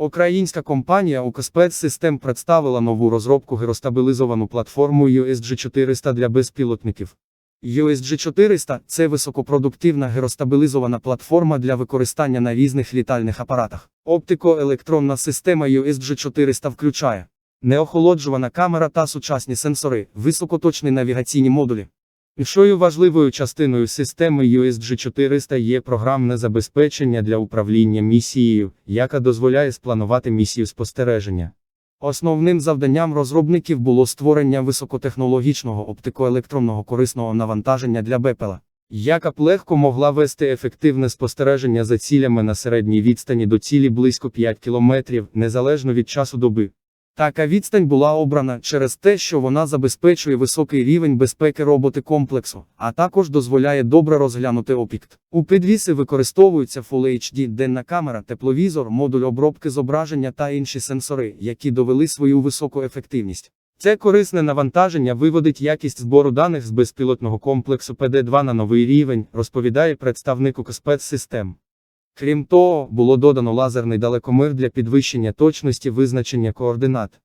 Українська компанія Укспец System представила нову розробку геростабілізовану платформу USG 400 для безпілотників. USG 400 – це високопродуктивна геростабілізована платформа для використання на різних літальних апаратах. Оптико-електронна система USG 400 включає неохолоджувана камера та сучасні сенсори, високоточні навігаційні модулі. Іншою важливою частиною системи USG 400 є програмне забезпечення для управління місією, яка дозволяє спланувати місію спостереження. Основним завданням розробників було створення високотехнологічного оптикоелектронного корисного навантаження для БПЛА, яка б легко могла вести ефективне спостереження за цілями на середній відстані до цілі близько 5 км, незалежно від часу доби. Така відстань була обрана через те, що вона забезпечує високий рівень безпеки роботи комплексу, а також дозволяє добре розглянути об'єкт. У підвіси використовуються Full HD денна камера, тепловізор, модуль обробки зображення та інші сенсори, які довели свою високу ефективність. Це корисне навантаження виводить якість збору даних з безпілотного комплексу PD2 на новий рівень, розповідає представник Укспецсистем. Крім того, було додано лазерний далекомир для підвищення точності визначення координат.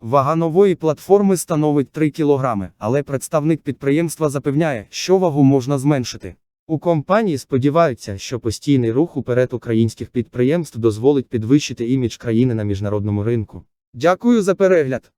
Вага нової платформи становить 3 кг, але представник підприємства запевняє, що вагу можна зменшити. У компанії сподіваються, що постійний рух уперед українських підприємств дозволить підвищити імідж країни на міжнародному ринку. Дякую за перегляд!